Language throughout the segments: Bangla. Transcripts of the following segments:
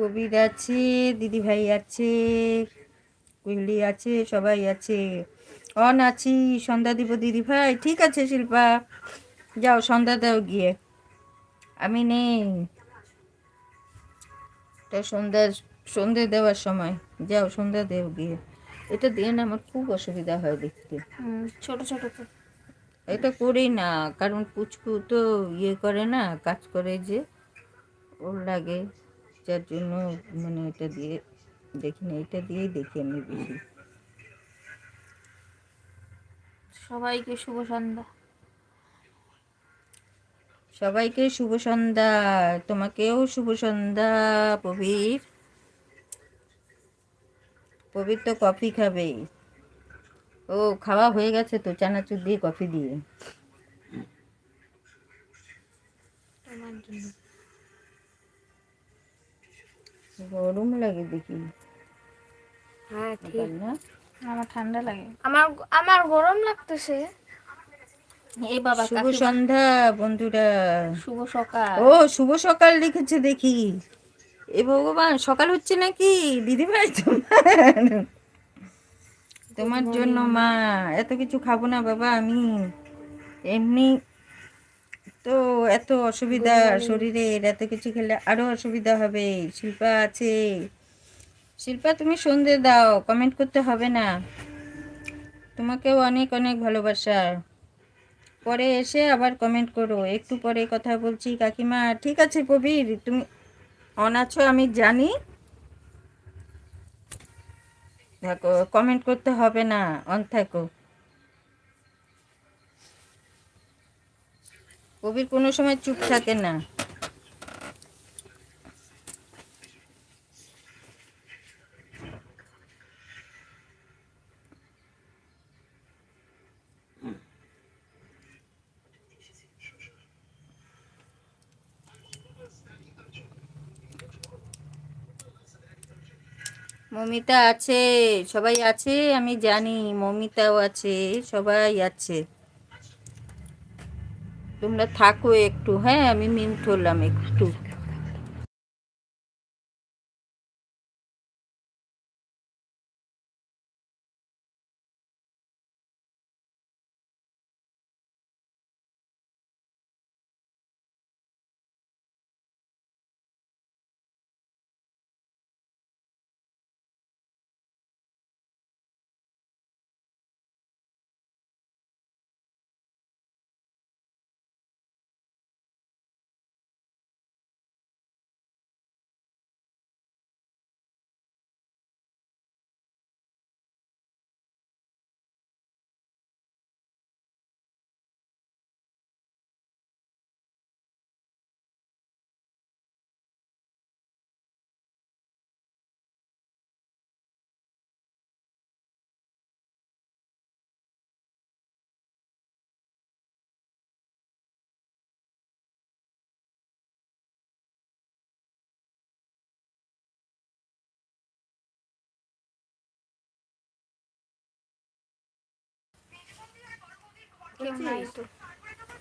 কবির আছে দিদি ভাই আছে কুইলি আছে সবাই আছে। অন আছি সন্ধ্যা দিব দিদি ভাই ঠিক আছে শিল্পা। যাও সন্ধ্যা দাও গিয়ে। আমি নেই। এটা সন্ধ্যা সন্ধে দেওয়ার সময়। যাও সন্ধ্যা দেও গিয়ে। এটা দিয়ে না আমার খুব অসুবিধা হয় দেখতে। ছোট ছোট এটা করি না কারণ পুচকু তো ইয়ে করে না কাজ করে যে ওর লাগে। যার জন্য মানে এটা দিয়ে দেখি না এটা দিয়েই দেখি আমি বেশি। সবাইকে শুভ সন্ধ্যা। সবাইকে শুভ সন্ধ্যা তোমাকেও শুভ সন্ধ্যা প্রবীর। প্রবীর তো কফি খাবে। ও খাওয়া হয়ে গেছে তো চানাচুর দিয়ে কফি দিয়ে। গরম লাগে দেখি। হ্যাঁ ব্যাপার না? আমার ঠান্ডা লাগে। আমার আমার গরম লাগতেছে। এই বাবা শুভ সন্ধ্যা বন্ধুরা। শুভ সকাল। ও শুভ সকাল লিখেছে দেখি। এ ভগবান সকাল হচ্ছে নাকি? দিদিভাই তোমার? তোমার জন্য মা এত কিছু খাব না বাবা আমি। এমনি তো এত অসুবিধা শরীরের এত কিছু খেলে আরও অসুবিধা হবে। শিল্পা আছে। শিল্পা তুমি সন্ধে দাও কমেন্ট করতে হবে না। তোমাকেও অনেক অনেক ভালোবাসা। পরে এসে আবার কমেন্ট করো। একটু পরে কথা বলছি। কাকিমা ঠিক আছে কবির তুমি অন আছো আমি জানি। দেখো কমেন্ট করতে হবে না অন থাকো। কবির কোনো সময় চুপ থাকে না। মমিতা আছে, সবাই আছে? আমি জানি মমিতাও আছে, সবাই আছে। তোমরা থাকো একটু হ্যাঁ আমি মিউট হলাম একটু।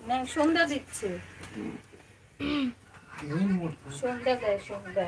না সন্ধ্যা দিচ্ছে। সন্ধ্যা দেয় সন্ধ্যা।